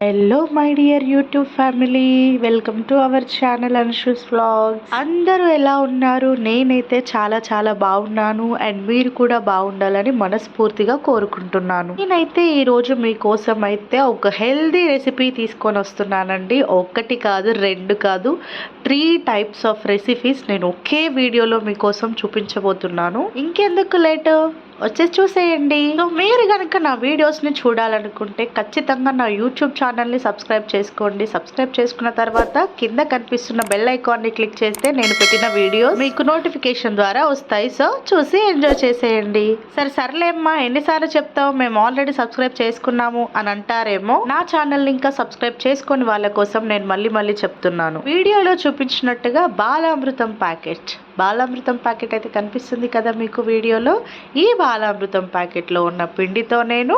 Hello my dear YouTube family welcome to our channel Anshu's vlogs అందరూ ఎలా ఉన్నారు? నేనైతే చాలా చాలా బాగున్నాను అండ్ మీరు కూడా బాగుండాలని మనస్ఫూర్తిగా కోరుకుంటున్నాను. నేనైతే ఈరోజు మీకోసం అయితే ఒక హెల్దీ రెసిపీ తీసుకొని వస్తున్నానండి. ఒకటి కాదు రెండు కాదు త్రీ టైప్స్ ఆఫ్ రెసిపీస్ నేను ఒకే వీడియోలో మీకోసం చూపించబోతున్నాను. ఇంకెందుకు లేట్ వచ్చేసి చూసేయండి. సో మీరు కనుక నా వీడియోస్ని చూడాలనుకుంటే ఖచ్చితంగా నా యూట్యూబ్ ఛానల్ని సబ్స్క్రైబ్ చేసుకోండి. సబ్స్క్రైబ్ చేసుకున్న తర్వాత కింద కనిపిస్తున్న బెల్ ఐకాన్ని క్లిక్ చేస్తే నేను పెట్టిన వీడియోస్ మీకు నోటిఫికేషన్ ద్వారా వస్తాయి. సో చూసి ఎంజాయ్ చేసేయండి. సరే సర్లేమ్మా ఎన్నిసార్లు చెప్తావు? మేము ఆల్రెడీ సబ్స్క్రైబ్ చేసుకున్నాము అని అంటారేమో? నా ఛానల్ ఇంకా సబ్స్క్రైబ్ చేసుకుని వాళ్ళ కోసం నేను మళ్ళీ మళ్ళీ చెప్తున్నాను. వీడియోలో చూపించినట్టుగా బాలామృతం ప్యాకెట్. బాలామృతం ప్యాకెట్ అయితే కనిపిస్తుంది కదా మీకు వీడియోలో. ఈ బాలామృతం ప్యాకెట్లో ఉన్న పిండితో నేను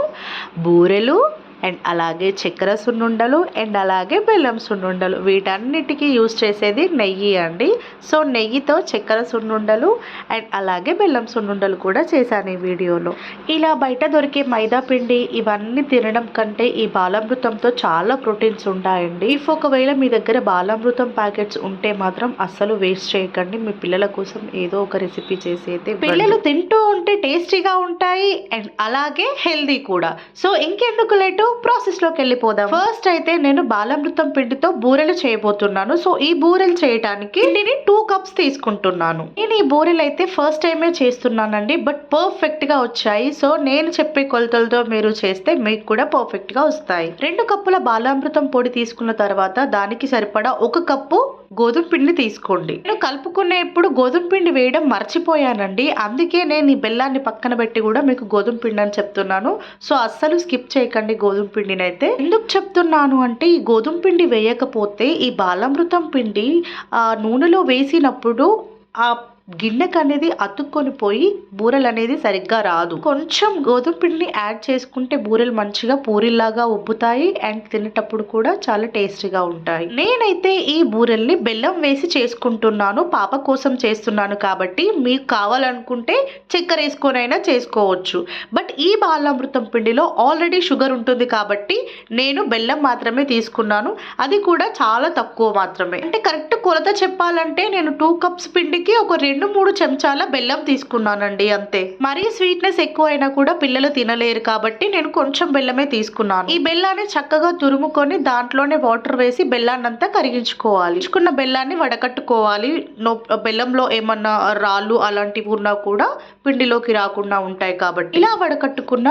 బూరెలు అండ్ అలాగే చక్కెర సున్నుండలు అండ్ అలాగే బెల్లం సున్నుండలు. వీటన్నిటికీ యూజ్ చేసేది నెయ్యి అండి. సో నెయ్యితో చక్కెర సున్నుండలు అండ్ అలాగే బెల్లం సున్నుండలు కూడా చేశాను ఈ వీడియోలో. ఇలా బయట దొరికే మైదా పిండి ఇవన్నీ తినడం కంటే ఈ బాలామృతంతో చాలా ప్రోటీన్స్ ఉంటాయండి. ఇఫ్ ఒకవేళ మీ దగ్గర బాలామృతం ప్యాకెట్స్ ఉంటే మాత్రం అస్సలు వేస్ట్ చేయకండి. మీ పిల్లల కోసం ఏదో ఒక రెసిపీ చేసేది పిల్లలు తింటూ ఉంటే టేస్టీగా ఉంటాయి అండ్ అలాగే హెల్దీ కూడా. సో ఇంకెందుకు లేటు? ప్రాసెస్లోకి వెళ్ళిపోదాం. ఫస్ట్ అయితే నేను బాలామృతం పిండితో బూరెలు చేయబోతున్నాను. సో ఈ బూరెలు చేయడానికి నేను టూ కప్స్ తీసుకుంటున్నాను. నేను ఈ బూరెలు అయితే ఫస్ట్ టైమే చేస్తున్నానండి బట్ పర్ఫెక్ట్గా వచ్చాయి. సో నేను చెప్పే కొలతలతో మీరు చేస్తే మీకు కూడా పర్ఫెక్ట్గా వస్తాయి. రెండు కప్పుల బాలామృతం పొడి తీసుకున్న తర్వాత దానికి సరిపడా ఒక కప్పు గోధుమ పిండి తీసుకోండి. నేను కలుపుకునేప్పుడు గోధుమ పిండి వేయడం మర్చిపోయానండి. అందుకే నేను ఈ బెల్లాన్ని పక్కన పెట్టి కూడా మీకు గోధుమ పిండి అని చెప్తున్నాను. సో అస్సలు స్కిప్ చేయకండి గోధుమ పిండిని అయితే ఎందుకు చెప్తున్నాను అంటే ఈ గోధుమ పిండి వేయకపోతే ఈ బాలామృతం పిండి ఆ నూనెలో వేసినప్పుడు ఆ గిన్నెకు అనేది అతుక్కొని పోయి బూరెలు అనేది సరిగ్గా రాదు. కొంచెం గోధుమ పిండిని యాడ్ చేసుకుంటే బూరెలు మంచిగా పూరిల్లాగా ఉబ్బుతాయి అండ్ తినేటప్పుడు కూడా చాలా టేస్టీగా ఉంటాయి. నేనైతే ఈ బూరెల్ని బెల్లం వేసి చేసుకుంటున్నాను పాప కోసం చేస్తున్నాను కాబట్టి మీకు కావాలనుకుంటే చక్కెర వేసుకొనైనా చేసుకోవచ్చు. బట్ ఈ బాలామృతం పిండిలో ఆల్రెడీ షుగర్ ఉంటుంది కాబట్టి నేను బెల్లం మాత్రమే తీసుకున్నాను. అది కూడా చాలా తక్కువ మాత్రమే. అంటే కరెక్ట్ కొలత చెప్పాలంటే నేను టూ కప్స్ పిండికి ఒక రెండు మూడు చెంచాల బెల్లం తీసుకున్నానండి అంతే. మరీ స్వీట్నెస్ ఎక్కువ అయినా కూడా పిల్లలు తినలేరు కాబట్టి నేను కొంచెం బెల్లమే తీసుకున్నాను. ఈ బెల్లాన్ని చక్కగా తురుముకొని దాంట్లోనే వాటర్ వేసి బెల్లాన్నంతా కరిగించుకోవాలి. ఇచ్చుకున్న బెల్లాన్ని వడకట్టుకోవాలి. బెల్లంలో ఏమన్నా రాళ్ళు అలాంటివి ఉన్నా కూడా పిండిలోకి రాకుండా ఉంటాయి కాబట్టి. ఇలా వడకట్టుకున్న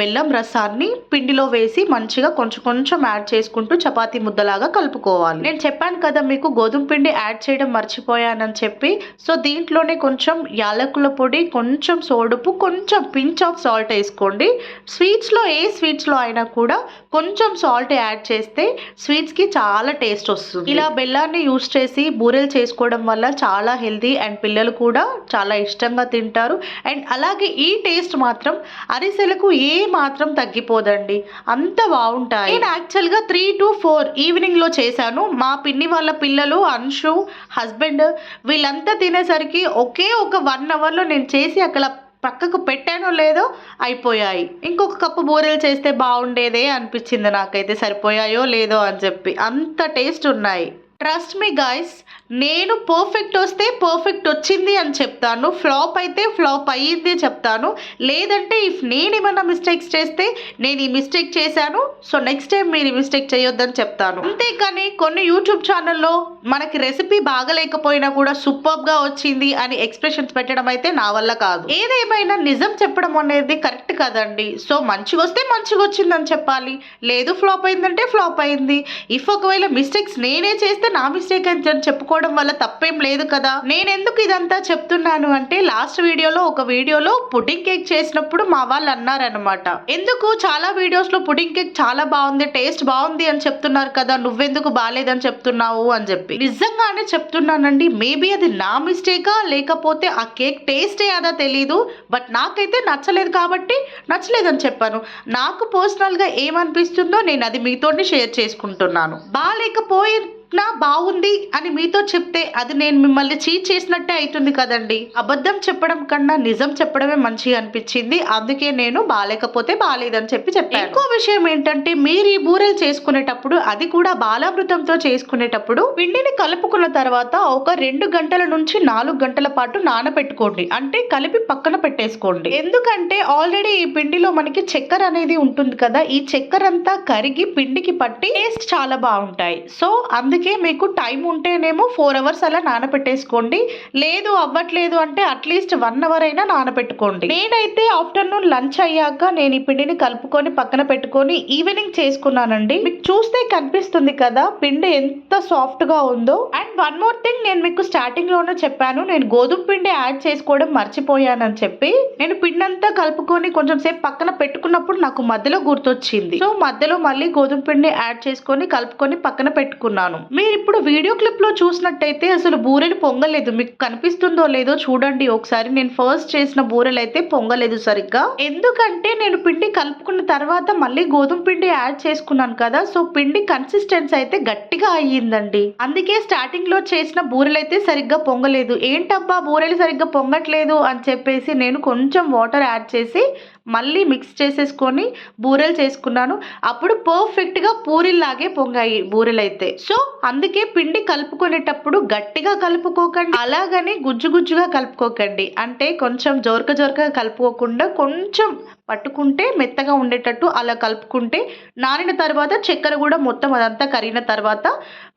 బెల్లం రసాన్ని పిండిలో వేసి మంచిగా కొంచెం కొంచెం యాడ్ చేసుకుంటూ చపాతి ముద్దలాగా కలుపుకోవాలి. నేను చెప్పాను కదా మీకు గోధుమ పిండి యాడ్ చేయడం మర్చిపోయానని చెప్పి. సో దీంట్లోనే కొంచెం యాలకుల పొడి కొంచెం సోడుపు కొంచెం పించ్ ఆఫ్ సాల్ట్ వేసుకోండి. స్వీట్స్లో ఏ స్వీట్స్లో అయినా కూడా కొంచెం సాల్ట్ యాడ్ చేస్తే స్వీట్స్కి చాలా టేస్ట్ వస్తుంది. ఇలా బెల్లాన్ని యూస్ చేసి బూరెలు చేసుకోవడం వల్ల చాలా హెల్తీ అండ్ పిల్లలు కూడా చాలా ఇష్టంగా తింటారు. అండ్ అలాగే ఈ టేస్ట్ మాత్రం అరిసెలకు ఏ మాత్రం తగ్గిపోదండి. అంత బాగుంటాయి. నేను యాక్చువల్గా త్రీ టు ఫోర్ ఈవినింగ్లో చేశాను. మా పిన్ని వాళ్ళ పిల్లలు అంశు హస్బెండ్ వీళ్ళంతా తినేసరికి ఒకే ఒక వన్ అవర్లో నేను చేసి అక్కడ పక్కకు పెట్టానో లేదో అయిపోయాయి. ఇంకొక కప్పు బూరెలు చేస్తే బాగుండేదే అనిపించింది నాకైతే. సరిపోయాయో లేదో అని చెప్పి. అంత టేస్ట్ ఉన్నాయి. ట్రస్ట్ మీ గాయస్ నేను పర్ఫెక్ట్ వస్తే పర్ఫెక్ట్ వచ్చింది అని చెప్తాను. ఫ్లాప్ అయితే ఫ్లాప్ అయ్యింది చెప్తాను. లేదంటే ఇఫ్ నేను ఏమైనా మిస్టేక్స్ చేస్తే నేను ఈ మిస్టేక్ చేశాను. సో నెక్స్ట్ టైం మీరు ఈ మిస్టేక్ చేయొద్దని చెప్తాను. అంతేకాని కొన్ని యూట్యూబ్ ఛానల్లో మనకి రెసిపీ బాగలేకపోయినా కూడా సూపర్గా వచ్చింది అని ఎక్స్ప్రెషన్స్ పెట్టడం అయితే నా వల్ల కాదు. ఏదేమైనా నిజం చెప్పడం అనేది కరెక్ట్ కదండి. సో మంచిగా వస్తే మంచిగా వచ్చిందని చెప్పాలి. లేదు ఫ్లాప్ అయిందంటే ఫ్లాప్ అయింది. ఇఫ్ ఒకవేళ మిస్టేక్స్ నేనే చేస్తే నా మిస్టేక్ అని చెప్పుకోవడం వల్ల తప్పేం లేదు కదా. నేను ఎందుకు ఇదంతా చెప్తున్నాను అంటే లాస్ట్ వీడియోలో ఒక వీడియోలో పుడ్డింగ్ కేక్ చేసినప్పుడు మా వాళ్ళు అన్నారనమాట ఎందుకు? చాలా వీడియోస్లో పుడ్డింగ్ కేక్ చాలా బాగుంది టేస్ట్ బాగుంది అని చెప్తున్నారు కదా నువ్వెందుకు బాగాలేదని చెప్తున్నావు అని చెప్పి. నిజంగానే చెప్తున్నానండి మేబీ అది నా మిస్టేకా లేకపోతే ఆ కేక్ టేస్టే అదా తెలీదు బట్ నాకైతే నచ్చలేదు కాబట్టి నచ్చలేదని చెప్పాను. నాకు పర్సనల్గా ఏమనిపిస్తుందో నేను అది మీతోనే షేర్ చేసుకుంటున్నాను. బాగాలేకపోయి నా బాగుంది అని మీతో చెప్తే అది నేను మిమ్మల్ని చీట్ చేసినట్టే అవుతుంది కదండి. అబద్ధం చెప్పడం కన్నా నిజం చెప్పడమే మంచిగా అనిపించింది. అందుకే నేను బాగాలేకపోతే బాగాలేదని చెప్పి చెప్పాను. ఇంకో విషయం ఏంటంటే మీరు ఈ బూరెలు చేసుకునేటప్పుడు అది కూడా బాలామృతంతో చేసుకునేటప్పుడు పిండిని కలుపుకున్న తర్వాత ఒక రెండు గంటల నుంచి నాలుగు గంటల పాటు నానబెట్టుకోండి. అంటే కలిపి పక్కన పెట్టేసుకోండి. ఎందుకంటే ఆల్రెడీ ఈ పిండిలో మనకి చక్కెర అనేది ఉంటుంది కదా ఈ చక్కెర అంతా కరిగి పిండికి పట్టి టేస్ట్ చాలా బాగుంటాయి. సో అందుకే అందుకే మీకు టైం ఉంటేనేమో ఫోర్ అవర్స్ అలా నానబెట్టేసుకోండి లేదు అవ్వట్లేదు అంటే అట్లీస్ట్ వన్ అవర్ అయినా నానబెట్టుకోండి నేనైతే ఆఫ్టర్నూన్ లంచ్ అయ్యాక నేను ఈ పిండిని కలుపుకొని పక్కన పెట్టుకొని ఈవినింగ్ చేసుకున్నానండి. మీకు చూస్తే కనిపిస్తుంది కదా పిండి ఎంత సాఫ్ట్గా ఉందో. అండ్ వన్ మోర్ థింగ్ నేను మీకు స్టార్టింగ్లోనే చెప్పాను. నేను గోధుమ పిండి యాడ్ చేసుకోవడం మర్చిపోయానని చెప్పి. నేను పిండి అంతా కలుపుకొని కొంచెం సేపు పక్కన పెట్టుకున్నప్పుడు నాకు మధ్యలో గుర్తొచ్చింది. సో మధ్యలో మళ్ళీ గోధుమ పిండి యాడ్ చేసుకొని కలుపుకొని పక్కన పెట్టుకున్నాను. మీరు ఇప్పుడు వీడియో క్లిప్లో చూసినట్టయితే అసలు బూరెలు పొంగలేదు. మీకు కనిపిస్తుందో లేదో చూడండి. ఒకసారి నేను ఫస్ట్ చేసిన బూరెలు అయితే పొంగలేదు సరిగ్గా. ఎందుకంటే నేను పిండి కలుపుకున్న తర్వాత మళ్ళీ గోధుమ పిండి యాడ్ చేసుకున్నాను కదా. సో పిండి కన్సిస్టెన్సీ అయితే గట్టిగా అయ్యిందండి. అందుకే స్టార్టింగ్లో చేసిన బూరెలు అయితే సరిగ్గా పొంగలేదు. ఏంటబ్బా బూరెలు సరిగ్గా పొంగట్లేదు అని చెప్పేసి నేను కొంచెం వాటర్ యాడ్ చేసి మళ్ళీ మిక్స్ చేసేసుకొని బూరెలు చేసుకున్నాను. అప్పుడు పర్ఫెక్ట్గా పూరిల్లాగే పొంగాయి బూరెలు అయితే సో అందుకే పిండి కలుపుకునేటప్పుడు గట్టిగా కలుపుకోకండి. అలాగని గుజ్జు గుజ్జుగా కలుపుకోకండి. అంటే కొంచెం జోరక జోరకగా కలుపుకోకుండా కొంచెం పట్టుకుంటే మెత్తగా ఉండేటట్టు అలా కలుపుకుంటే నానిన తర్వాత చక్కెర కూడా మొత్తం అదంతా కరిగిన తర్వాత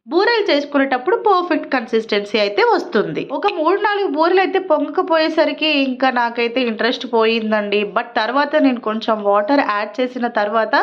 బూరెలు చేసుకునేటప్పుడు పర్ఫెక్ట్ కన్సిస్టెన్సీ అయితే వస్తుంది. ఒక మూడు నాలుగు బూరెలు అయితే పొంగకపోయేసరికి ఇంకా నాకైతే ఇంట్రెస్ట్ పోయిందండి. బట్ తర్వాత నేను కొంచెం వాటర్ యాడ్ చేసిన తర్వాత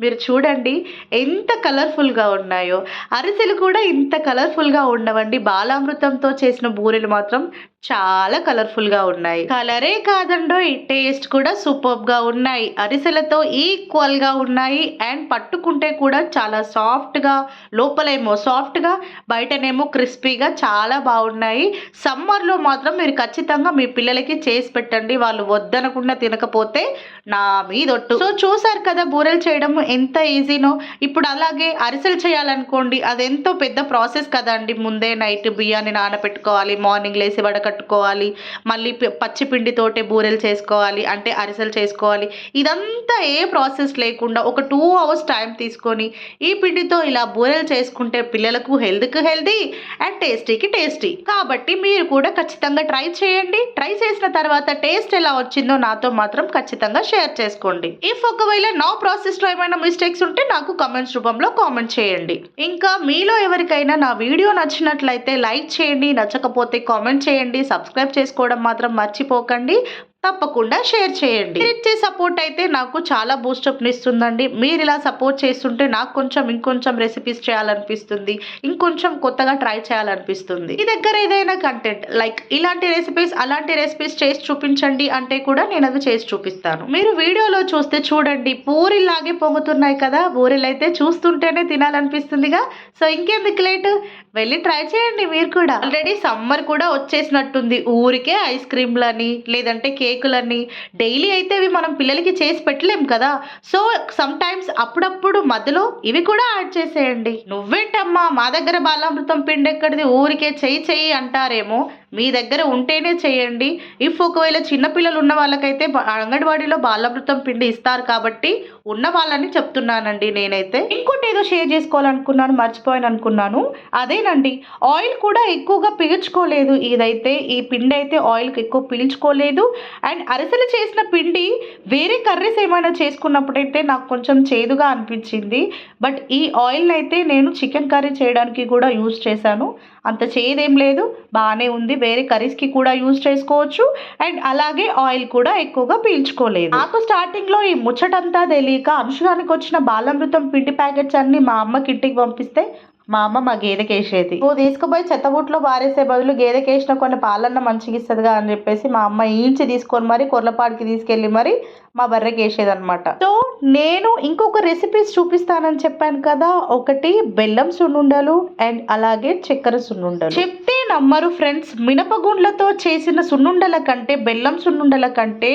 మీరు చూడండి ఎంత కలర్ఫుల్గా ఉన్నాయో. అరిసెలు కూడా ఇంత కలర్ఫుల్గా ఉండవండి. బాలామృతంతో చేసిన బూరెలు మాత్రం చాలా కలర్ఫుల్గా ఉన్నాయి. కలరే కాదండో ఈ టేస్ట్ కూడా సూపర్గా ఉన్నాయి. అరిసెలతో ఈక్వల్గా ఉన్నాయి. అండ్ పట్టుకుంటే కూడా చాలా సాఫ్ట్గా లోపలేమో సాఫ్ట్గా బయటనేమో క్రిస్పీగా చాలా బాగున్నాయి. సమ్మర్లో మాత్రం మీరు ఖచ్చితంగా మీ పిల్లలకి చేసి పెట్టండి. వాళ్ళు వద్దనకుండా తినకపోతే నా మీదొట్టు. సో చూసారు కదా బూరెలు చేయడం ఎంత ఈజీనో ఇప్పుడు అలాగే అరిసెలు చేయాలనుకోండి అది ఎంతో పెద్ద ప్రాసెస్ కదండి. ముందే నైట్ బియ్యాన్ని నానబెట్టుకోవాలి మార్నింగ్ లేసి వడకట్టుకోవాలి మళ్ళీ పచ్చిపిండితోటే బూరెలు చేసుకోవాలి అంటే అరిసెలు చేసుకోవాలి. ఇదంతా ఏ ప్రాసెస్ లేకుండా ఒక టూ అవర్స్ టైం తీసుకొని ఈ పిండితో ఇలా బూరెలు చేసుకుంటే పిల్లలకు హెల్త్కి హెల్తీ అండ్ టేస్టీకి టేస్టీ కాబట్టి మీరు కూడా ఖచ్చితంగా ట్రై చేయండి. ట్రై చేసిన తర్వాత టేస్ట్ ఎలా వచ్చిందో నాతో మాత్రం ఖచ్చితంగా షేర్ చేసుకోండి. ఇఫ్ ఒకవేళ నా ప్రాసెస్లో ఏమైనా మిస్టేక్స్ ఉంటే నాకు కమెంట్స్ రూపంలో కామెంట్ చేయండి. ఇంకా మీలో ఎవరికైనా నా వీడియో నచ్చినట్లయితే లైక్ చేయండి నచ్చకపోతే కామెంట్ చేయండి. సబ్స్క్రైబ్ చేసుకోవడం మాత్రం మర్చిపోకండి. తప్పకుండా షేర్ చేయండి. ఇచ్చే సపోర్ట్ అయితే నాకు చాలా బూస్టప్ ఇస్తుందండి. మీరు ఇలా సపోర్ట్ చేస్తుంటే నాకు కొంచెం ఇంకొంచెం రెసిపీస్ చేయాలనిపిస్తుంది. ఇంకొంచెం కొత్తగా ట్రై చేయాలనిపిస్తుంది. మీ దగ్గర ఏదైనా కంటెంట్ లైక్ ఇలాంటి రెసిపీస్ అలాంటి రెసిపీస్ చేసి చూపించండి అంటే కూడా నేను అది చేసి చూపిస్తాను. మీరు వీడియోలో చూస్తే చూడండి పూరిలాగే పొంగుతున్నాయి కదా. పూరీలు అయితే చూస్తుంటేనే తినాలనిపిస్తుందిగా. సో ఇంకెందుకు లేట్? వెళ్ళి ట్రై చేయండి మీరు కూడా. ఆల్రెడీ సమ్మర్ కూడా వచ్చేసినట్టుంది. ఊరికే ఐస్ క్రీమ్లని లేదంటే కేకులన్నీ. డైలీ అయితే ఇవి మనం పిల్లలకి చేసి పెట్టలేం కదా. సో సమ్ టైమ్స్ అప్పుడప్పుడు మధ్యలో ఇవి కూడా యాడ్ చేసేయండి. నువ్వేంటమ్మా మా దగ్గర బాలామృతం పిండి ఎక్కడిది? ఊరికే చెయ్యి చెయ్యి అంటారేమో. మీ దగ్గర ఉంటేనే చేయండి. ఇఫ్ ఒకవేళ చిన్నపిల్లలు ఉన్న వాళ్ళకైతే అంగన్వాడీలో బాలామృతం పిండి ఇస్తారు కాబట్టి ఉన్న వాళ్ళని చెప్తున్నానండి నేనైతే. ఇంకోటి ఏదో షేర్ చేసుకోవాలనుకున్నాను మర్చిపోయాను అనుకున్నాను అదేనండి ఆయిల్ కూడా ఎక్కువగా పీల్చుకోలేదు. ఇదైతే ఈ పిండి అయితే ఆయిల్కి ఎక్కువ పీల్చుకోలేదు. అండ్ అరిసెలు చేసిన పిండి వేరే కర్రీస్ ఏమైనా చేసుకున్నప్పుడైతే నాకు కొంచెం చేదుగా అనిపించింది. బట్ ఈ ఆయిల్ అయితే నేను చికెన్ కర్రీ చేయడానికి కూడా యూజ్ చేశాను. అంత చేదేం లేదు. బాగానే ఉంది. వేరే కర్రీస్కి కూడా యూజ్ చేసుకోవచ్చు. అండ్ అలాగే ఆయిల్ కూడా ఎక్కువగా పీల్చుకోలేదు. నాకు స్టార్టింగ్లో ఈ ముచ్చటంతా తెలియక అనుషుగానికి వచ్చిన బాలామృతం పిండి ప్యాకెట్స్ అన్నీ మా అమ్మకి ఇంటికి పంపిస్తే మా అమ్మ మా గేదెకేసేది నువ్వు తీసుకుపోయి చెత్తబుట్లో బారేసే బదులు గేదెకేసిన కొన్ని పాలన్న మంచిగా ఇస్తుందిగా అని చెప్పేసి మా అమ్మ ఈంచి తీసుకొని మరి కొర్లపాడికి తీసుకెళ్ళి మరి మా బర్రెకి వేసేది అనమాట సో నేను ఇంకొక రెసిపీస్ చూపిస్తానని చెప్పాను కదా. ఒకటి బెల్లం సున్నుండలు అండ్ అలాగే చక్కెర సున్నుండలు. చెప్తే నమ్మరు ఫ్రెండ్స్. మినపగుండ్లతో చేసిన సున్నుండల కంటే బెల్లం సున్నుండల కంటే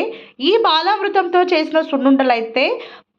ఈ బాలామృతంతో చేసిన సున్నుండలు అయితే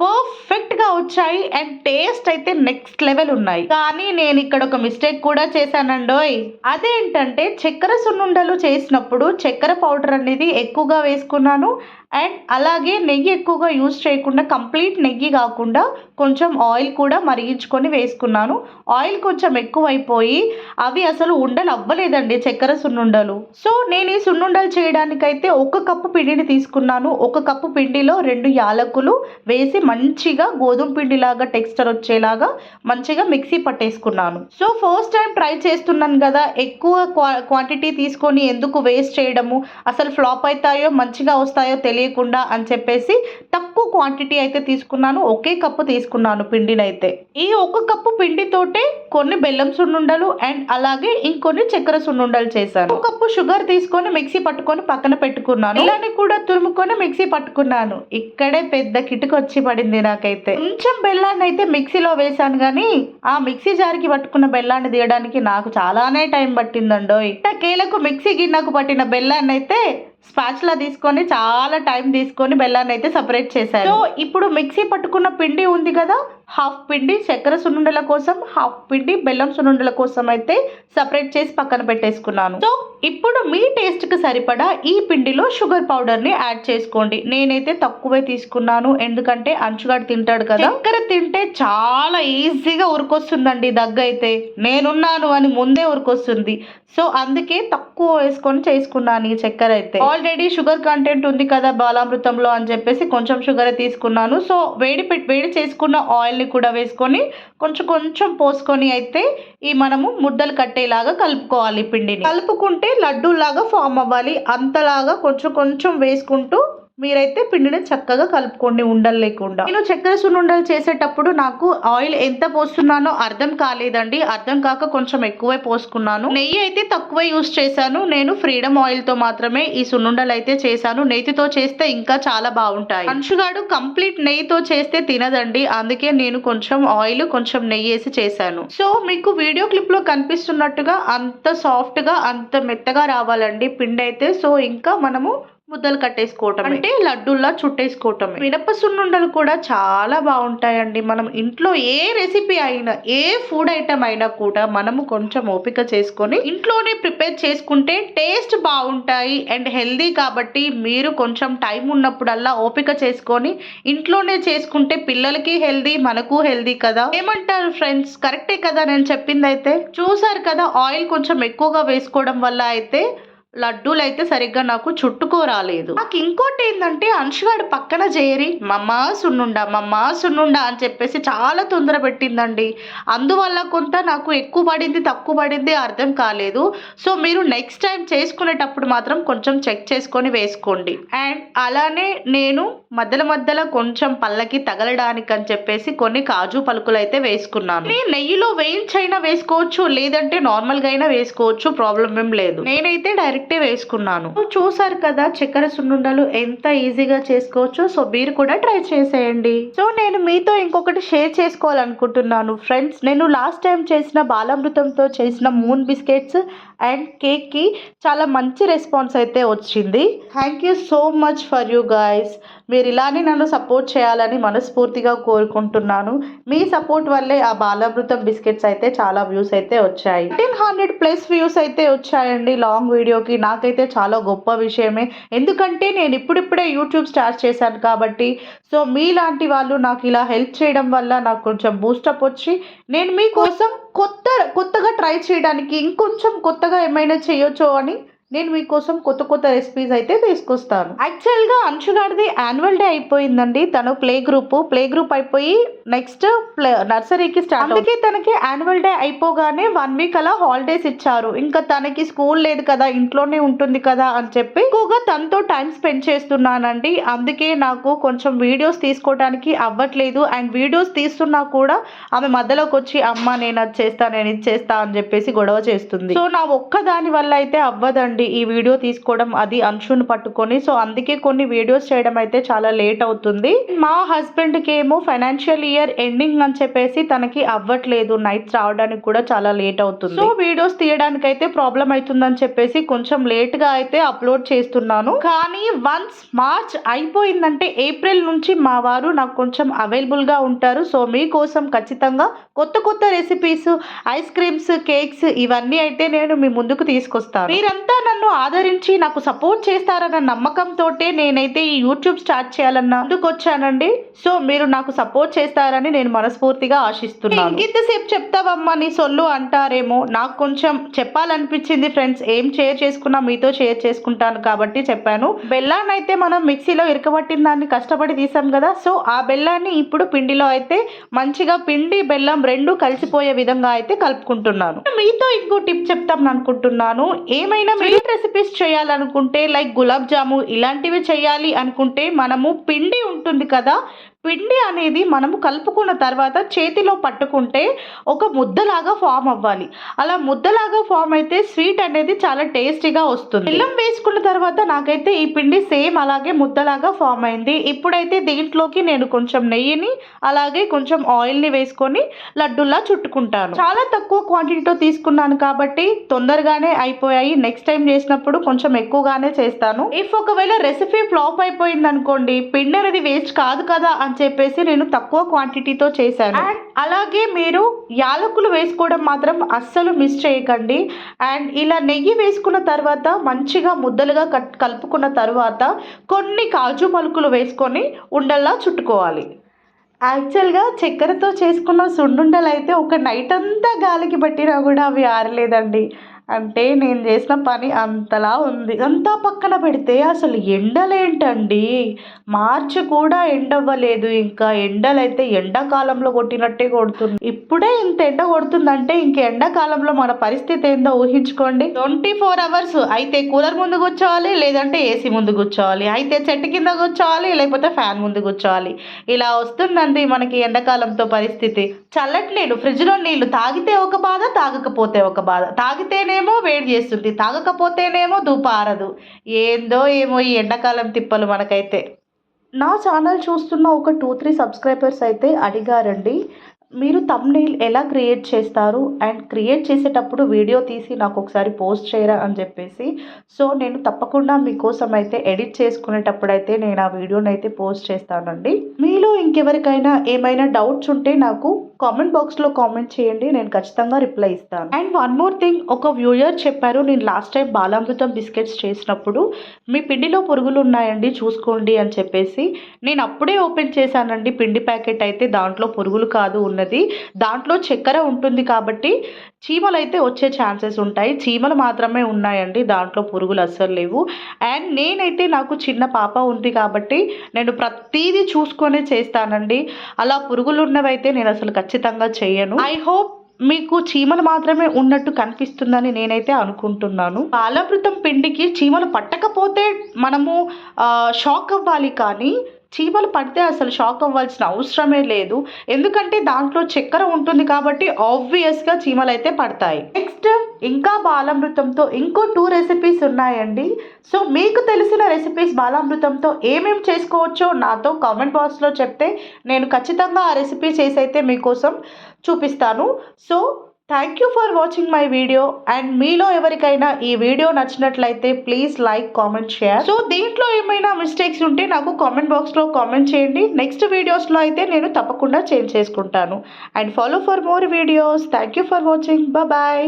పర్ఫెక్ట్గా వచ్చాయి అండ్ టేస్ట్ అయితే నెక్స్ట్ లెవెల్ ఉన్నాయి. కానీ నేను ఇక్కడ ఒక మిస్టేక్ కూడా చేశానండోయ్. అదేంటంటే చక్కెర సున్నుండలు చేసినప్పుడు చక్కెర పౌడర్ అనేది ఎక్కువగా వేసుకున్నాను. అండ్ అలాగే నెయ్యి ఎక్కువగా యూజ్ చేయకుండా కంప్లీట్ నెయ్యి కాకుండా కొంచెం ఆయిల్ కూడా మరిగించుకొని వేసుకున్నాను. ఆయిల్ కొంచెం ఎక్కువైపోయి అవి అసలు ఉండలు అవ్వలేదండి చక్కెర సున్నుండలు. సో నేను ఈ సున్నుండలు చేయడానికైతే ఒక కప్పు పిండిని తీసుకున్నాను. ఒక కప్పు పిండిలో రెండు యాలకులు వేసి మంచిగా గోధుమ పిండిలాగా టెక్స్చర్ వచ్చేలాగా మంచిగా మిక్సీ పట్టేసుకున్నాను. సో ఫస్ట్ టైం ట్రై చేస్తున్నాను కదా ఎక్కువ క్వా- క్వాంటిటీ తీసుకొని ఎందుకు వేస్ట్ చేయడము? అసలు ఫ్లాప్ అవుతాయో మంచిగా వస్తాయో తెలియదు. తెలియకుండా అని చెప్పేసి తక్కువ క్వాంటిటీ అయితే తీసుకున్నాను. ఒకే కప్పు తీసుకున్నాను పిండినైతే. ఈ ఒక కప్పు పిండితోటే కొన్ని బెల్లం సున్నుండలు అండ్ అలాగే ఇంకొన్ని చక్కెర సున్నుండలు చేశాను. ఒక కప్పు షుగర్ తీసుకొని మిక్సీ పట్టుకొని పక్కన పెట్టుకున్నాను. ఇలానే కూడా తురుముకొని మిక్సీ పట్టుకున్నాను. ఇక్కడే పెద్ద కిటుకు వచ్చి పడింది నాకైతే. కొంచెం బెల్లాన్ని అయితే మిక్సీలో వేశాను కానీ ఆ మిక్సీ జారికి పట్టుకున్న బెల్లాన్ని తీయడానికి నాకు చాలానే టైం పట్టిందండోయ్. కేలకు మిక్సీ గిన్నెకు పట్టిన బెల్లాన్ని అయితే స్పాచ్లా తీసుకొని చాలా టైం తీసుకొని బెల్లాన్ని అయితే సపరేట్ చేశాను సో ఇప్పుడు మిక్సీ పట్టుకున్న పిండి ఉంది కదా హాఫ్ పిండి చక్కెర సున్నుండల కోసం హాఫ్ పిండి బెల్లం సున్నుండల కోసం అయితే సపరేట్ చేసి పక్కన పెట్టేసుకున్నాను. సో ఇప్పుడు మీ టేస్ట్కి సరిపడా ఈ పిండిలో షుగర్ పౌడర్ని యాడ్ చేసుకోండి. నేనైతే తక్కువే తీసుకున్నాను. ఎందుకంటే అంచుగాడు తింటాడు కదా. చక్కెర తింటే చాలా ఈజీగా ఉరికొస్తుందండి దగ్గు అయితే. నేనున్నాను అని ముందే ఉరికొస్తుంది. సో అందుకే తక్కువ వేసుకొని చేసుకున్నాను ఈ చక్కెర అయితే. ఆల్రెడీ షుగర్ కంటెంట్ ఉంది కదా బాలామృతంలో అని చెప్పేసి కొంచెం షుగర్ తీసుకున్నాను. సో వేడి పెట్టి వేడి చేసుకున్న ఆయిల్ ని కూడా వేసుకొని కొంచెం కొంచెం పోసుకొని అయితే ఈ మనము ముద్దలు కట్టేలాగా కలుపుకోవాలి పిండిని. కలుపుకుంటే లడ్డూలాగా ఫామ్ అవ్వాలి. అంతలాగా కొంచెం కొంచెం వేసుకుంటూ మీరైతే పిండిని చక్కగా కలుపుకోండి ఉండలు లేకుండా. నేను చక్కెర సున్నుండలు చేసేటప్పుడు నాకు ఆయిల్ ఎంత పోస్తున్నానో అర్థం కాలేదండి. అర్థం కాక కొంచెం ఎక్కువే పోసుకున్నాను. నెయ్యి అయితే తక్కువ యూస్ చేశాను. నేను ఫ్రీడమ్ ఆయిల్తో మాత్రమే ఈ సున్నుండలు అయితే చేశాను. నెయ్యితో చేస్తే ఇంకా చాలా బాగుంటాయి. అంచుగాడు కంప్లీట్ నెయ్యితో చేస్తే తినదండి. అందుకే నేను కొంచెం ఆయిల్ కొంచెం నెయ్యి వేసి చేశాను. సో మీకు వీడియో క్లిప్లో కనిపిస్తున్నట్టుగా అంత సాఫ్ట్గా అంత మెత్తగా రావాలండి పిండి అయితే సో ఇంకా మనము ముద్దలు కట్టేసుకోవటం అంటే లడ్డూల్లా చుట్టేసుకోవటం మినప సున్నుండలు కూడా చాలా బాగుంటాయండి. మనం ఇంట్లో ఏ రెసిపీ అయినా ఏ ఫుడ్ ఐటమ్ అయినా కూడా మనము కొంచెం ఓపిక చేసుకొని ఇంట్లోనే ప్రిపేర్ చేసుకుంటే టేస్ట్ బాగుంటాయి అండ్ హెల్దీ కాబట్టి మీరు కొంచెం టైం ఉన్నప్పుడల్లా ఓపిక చేసుకొని ఇంట్లోనే చేసుకుంటే పిల్లలకి హెల్దీ మనకు హెల్దీ కదా. ఏమంటారు ఫ్రెండ్స్? కరెక్టే కదా నేను చెప్పింది అయితే చూసారు కదా ఆయిల్ కొంచెం ఎక్కువగా వేసుకోవడం వల్ల అయితే లడ్డూలు అయితే సరిగ్గా నాకు చుట్టుకోరాలేదు నాకు ఇంకోటి ఏంటంటే అంశుగాడు పక్కన చేరి మమ్మా సున్నుండా మమ్మా సున్నుండా అని చెప్పేసి చాలా తొందర పెట్టిందండి. అందువల్ల కొంత నాకు ఎక్కువ పడింది తక్కువ పడింది అర్థం కాలేదు. సో మీరు నెక్స్ట్ టైం చేసుకునేటప్పుడు మాత్రం కొంచెం చెక్ చేసుకొని వేసుకోండి. అండ్ అలానే నేను మధ్యలో మధ్యలో కొంచెం పళ్ళకి తగలడానికి అని చెప్పేసి కొన్ని కాజు పలుకులు అయితే వేసుకున్నాను. నేను నెయ్యిలో వేయించైనా వేసుకోవచ్చు లేదంటే నార్మల్గా అయినా వేసుకోవచ్చు ప్రాబ్లం ఏం లేదు. నేనైతే డైరెక్ట్ వేసుకున్నాను. చూసారు కదా చక్కెర సున్నుండలు ఎంత ఈజీగా చేసుకోవచ్చు. సో మీరు కూడా ట్రై చేసేయండి. సో నేను మీతో ఇంకొకటి షేర్ చేసుకోవాలనుకుంటున్నాను. ఫ్రెండ్స్ నేను లాస్ట్ టైం చేసిన బాలామృతంతో చేసిన మూన్ బిస్కెట్స్ అండ్ కేక్కి చాలా మంచి రెస్పాన్స్ అయితే వచ్చింది. Thank you so much for you guys. మీరు ఇలానే నన్ను సపోర్ట్ చేయాలని మనస్ఫూర్తిగా కోరుకుంటున్నాను. మీ సపోర్ట్ వల్లే ఆ బాలామృతం బిస్కెట్స్ అయితే చాలా వ్యూస్ అయితే వచ్చాయి. ఫిఫ్టీన్ హండ్రెడ్ ప్లస్ వ్యూస్ అయితే వచ్చాయండి లాంగ్ వీడియోకి. నాకైతే చాలా గొప్ప విషయమే. ఎందుకంటే నేను ఇప్పుడిప్పుడే యూట్యూబ్ స్టార్ట్ చేశాను కాబట్టి సో మీలాంటి వాళ్ళు నాకు ఇలా హెల్ప్ చేయడం వల్ల నాకు కొంచెం బూస్టప్ వచ్చి నేను మీకోసం కొత్త కొత్తగా ట్రై చేయడానికి ఇంకొంచెం కొత్త కొత్తగా ఏమైనా చేయొచ్చో అని నేను మీకోసం కొత్త కొత్త రెసిపీస్ అయితే తీసుకొస్తాను. యాక్చువల్గా అంశుగాడిది యాన్యువల్ డే అయిపోయిందండి. తను ప్లే గ్రూప్ ప్లే గ్రూప్ అయిపోయి నెక్స్ట్ ప్లే నర్సరీకి స్టార్ట్ అందుకే తనకి యాన్యువల్ డే అయిపోగానే వన్ వీక్ అలా హాలిడేస్ ఇచ్చారు. ఇంకా తనకి స్కూల్ లేదు కదా ఇంట్లోనే ఉంటుంది కదా అని చెప్పి ఎక్కువగా తనతో టైం స్పెండ్ చేస్తున్నానండి. అందుకే నాకు కొంచెం వీడియోస్ తీసుకోవడానికి అవ్వట్లేదు. అండ్ వీడియోస్ తీస్తున్నా కూడా ఆమె మధ్యలోకి వచ్చి అమ్మ నేను అది చేస్తా నేను ఇది చేస్తా అని చెప్పేసి గొడవ చేస్తుంది. సో నా ఒక్క దాని వల్ల అయితే అవ్వదండి. కుదరలేదండి ఈ వీడియో తీసుకోవడం అది అంశుని పట్టుకొని. సో అందుకే కొన్ని వీడియోస్ చేయడం అయితే చాలా లేట్ అవుతుంది. మా హస్బెండ్కి ఏమో ఫైనాన్షియల్ ఇయర్ ఎండింగ్ అని చెప్పేసి తనకి అవ్వట్లేదు నైట్స్ రావడానికి కూడా చాలా లేట్ అవుతుంది. సో వీడియోస్ తీయడానికి అయితే ప్రాబ్లం అవుతుందని చెప్పేసి కొంచెం లేట్గా అయితే అప్లోడ్ చేస్తున్నాను. కానీ వన్స్ మార్చ్ అయిపోయిందంటే ఏప్రిల్ నుంచి మా వారు నాకు కొంచెం అవైలబుల్గా ఉంటారు. సో మీకోసం ఖచ్చితంగా కొత్త కొత్త రెసిపీస్ ఐస్ క్రీమ్స్ కేక్స్ ఇవన్నీ అయితే నేను మీ ముందుకు తీసుకొస్తాను. మీరంతా నన్ను ఆదరించి నాకు సపోర్ట్ చేస్తారన్న నమ్మకంతో నేనైతే ఈ యూట్యూబ్ స్టార్ట్ చేయాలన్న అందుకొచ్చానండి. సో మీరు నాకు సపోర్ట్ చేస్తారని నేను మనస్ఫూర్తిగా ఆశిస్తున్నాను. ఇంతసేపు చెప్తావమ్మా నీ సొల్లు అంటారేమో. నాకు కొంచెం చెప్పాలనిపించింది ఫ్రెండ్స్. ఏం షేర్ చేసుకున్నా మీతో షేర్ చేసుకుంటాను కాబట్టి చెప్పాను. బెల్లాన్ని అయితే మనం మిక్సీలో ఇరకబట్టిన దాన్ని కష్టపడి తీసాం కదా. సో ఆ బెల్లాన్ని ఇప్పుడు పిండిలో అయితే మంచిగా పిండి బెల్లం రెండు కలిసిపోయే విధంగా అయితే కలుపుకుంటున్నాను. మీతో ఇంకో టిప్ చెప్తాం అనుకుంటున్నాను. ఏమైనా స్వీట్ రెసిపీస్ చేయాలనుకుంటే లైక్ గులాబ్ జాము ఇలాంటివి చేయాలి అనుకుంటే మనము పిండి ఉంటుంది కదా పిండి అనేది మనము కలుపుకున్న తర్వాత చేతిలో పట్టుకుంటే ఒక ముద్దలాగా ఫామ్ అవ్వాలి. అలా ముద్దలాగా ఫామ్ అయితే స్వీట్ అనేది చాలా టేస్టీగా వస్తుంది. బెల్లం వేసుకున్న తర్వాత నాకైతే ఈ పిండి సేమ్ అలాగే ముద్దలాగా ఫామ్ అయింది. ఇప్పుడైతే దీంట్లోకి నేను కొంచెం నెయ్యిని అలాగే కొంచెం ఆయిల్ని వేసుకొని లడ్డులా చుట్టుకుంటాను. చాలా తక్కువ క్వాంటిటీతో తీసుకున్నాను కాబట్టి తొందరగానే అయిపోయాయి. నెక్స్ట్ టైం చేసినప్పుడు కొంచెం ఎక్కువగానే చేస్తాను. ఇఫ్ ఒకవేళ రెసిపీ ఫ్లాప్ అయిపోయింది అనుకోండి పిండి అనేది వేస్ట్ కాదు కదా అని చెప్పేసి నేను తక్కువ క్వాంటిటీతో చేశాను. అండ్ అలాగే మీరు యాలకులు వేసుకోవడం మాత్రం అస్సలు మిస్ చేయకండి. అండ్ ఇలా నెయ్యి వేసుకున్న తర్వాత మంచిగా ముద్దలుగా కట్ కలుపుకున్న తర్వాత కొన్ని కాజు పలుకులు వేసుకొని ఉండల్లా చుట్టుకోవాలి. యాక్చువల్గా చక్కెరతో చేసుకున్న సున్నుండలు అయితే ఒక నైట్ అంతా గాలికి పట్టినా కూడా అవి ఆరలేదండి. అంటే నేను చేసిన పని అంతలా ఉంది. అంతా పక్కన పెడితే అసలు ఎండలేంటండి? మార్చి కూడా ఎండవ్వలేదు. ఇంకా ఎండలైతే ఎండాకాలంలో కొట్టినట్టే కొడుతుంది. ఇప్పుడే ఇంత ఎండ కొడుతుందంటే ఇంక ఎండాకాలంలో మన పరిస్థితి ఏందో ఊహించుకోండి. ట్వంటీ ఫోర్ అవర్స్ అయితే కూలర్ ముందు కూర్చోవాలి లేదంటే ఏసీ ముందు కూర్చోవాలి. అయితే చెట్టు కింద కూర్చోవాలి లేకపోతే ఫ్యాన్ ముందు కూర్చోవాలి. ఇలా వస్తుందండి మనకి ఎండాకాలంతో పరిస్థితి. చల్లటి నీళ్ళు ఫ్రిడ్జ్లో నీళ్ళు తాగితే ఒక బాధ తాగకపోతే ఒక బాధ. తాగితేనేమో వేడి చేస్తుంది తాగకపోతేనేమో దూపారదు ఏందో ఏమో ఈ ఎండాకాలం తిప్పలు మనకైతే. నా ఛానల్ చూస్తున్న ఒక టూ త్రీ సబ్స్క్రైబర్స్ అయితే అడిగారండి మీరు తమ్నెయిల్ ఎలా క్రియేట్ చేస్తారు? అండ్ క్రియేట్ చేసేటప్పుడు వీడియో తీసి నాకు ఒకసారి పోస్ట్ చేయరా అని చెప్పేసి. సో నేను తప్పకుండా మీకోసం అయితే ఎడిట్ చేసుకునేటప్పుడు అయితే నేను ఆ వీడియోని అయితే పోస్ట్ చేస్తానండి. మీలో ఇంకెవరికైనా ఏమైనా డౌట్స్ ఉంటే నాకు కామెంట్ బాక్స్లో కామెంట్ చేయండి నేను ఖచ్చితంగా రిప్లై ఇస్తాను. అండ్ వన్ మోర్ థింగ్ ఒక వ్యూయర్ చెప్పారు నేను లాస్ట్ టైం బాలామృతం బిస్కెట్స్ చేసినప్పుడు మీ పిండిలో పురుగులు ఉన్నాయండి చూసుకోండి అని చెప్పేసి నేను అప్పుడే ఓపెన్ చేశానండి పిండి ప్యాకెట్ అయితే దాంట్లో పురుగులు కాదు ఉన్నది దాంట్లో చక్కెర ఉంటుంది కాబట్టి చీమలు అయితే వచ్చే ఛాన్సెస్ ఉంటాయి. చీమలు మాత్రమే ఉన్నాయండి. దాంట్లో పురుగులు అస్సలు లేవు. అండ్ నేనైతే నాకు చిన్న పాప ఉంది కాబట్టి నేను ప్రతిదీ చూసుకొనే చేస్తానండి. అలా పురుగులు ఉన్నవైతే నేను అసలు ఖచ్చితంగా చేయను. ఐ హోప్ మీకు చీమలు మాత్రమే ఉన్నట్టు కనిపిస్తుందని నేనైతే అనుకుంటున్నాను. బాలామృతం పిండికి చీమలు పట్టకపోతే మనము షాక్ అవ్వాలి కానీ చీమలు పడితే అసలు షాక్ అవ్వాల్సిన అవసరమే లేదు. ఎందుకంటే దాంట్లో చక్కెర ఉంటుంది కాబట్టి ఆబ్వియస్గా చీమలు అయితే పడతాయి. నెక్స్ట్ ఇంకా బాలామృతంతో ఇంకో టూ రెసిపీస్ ఉన్నాయండి. సో మీకు తెలిసిన రెసిపీస్ బాలామృతంతో ఏమేమి చేసుకోవచ్చో నాతో కామెంట్ బాక్స్లో చెప్తే నేను ఖచ్చితంగా ఆ రెసిపీ చేసి అయితే మీకోసం చూపిస్తాను. So thank you for watching my video and మీలో ఎవరికైనా ఈ వీడియో నచ్చినట్లయితే please like comment share so దీంట్లో ఏమైనా మిస్టేక్స్ ఉంటే నాకు కామెంట్ బాక్స్లో కామెంట్ చేయండి. నెక్స్ట్ వీడియోస్లో అయితే నేను తప్పకుండా చేంజ్ చేసుకుంటాను. And follow for more videos thank you for watching bye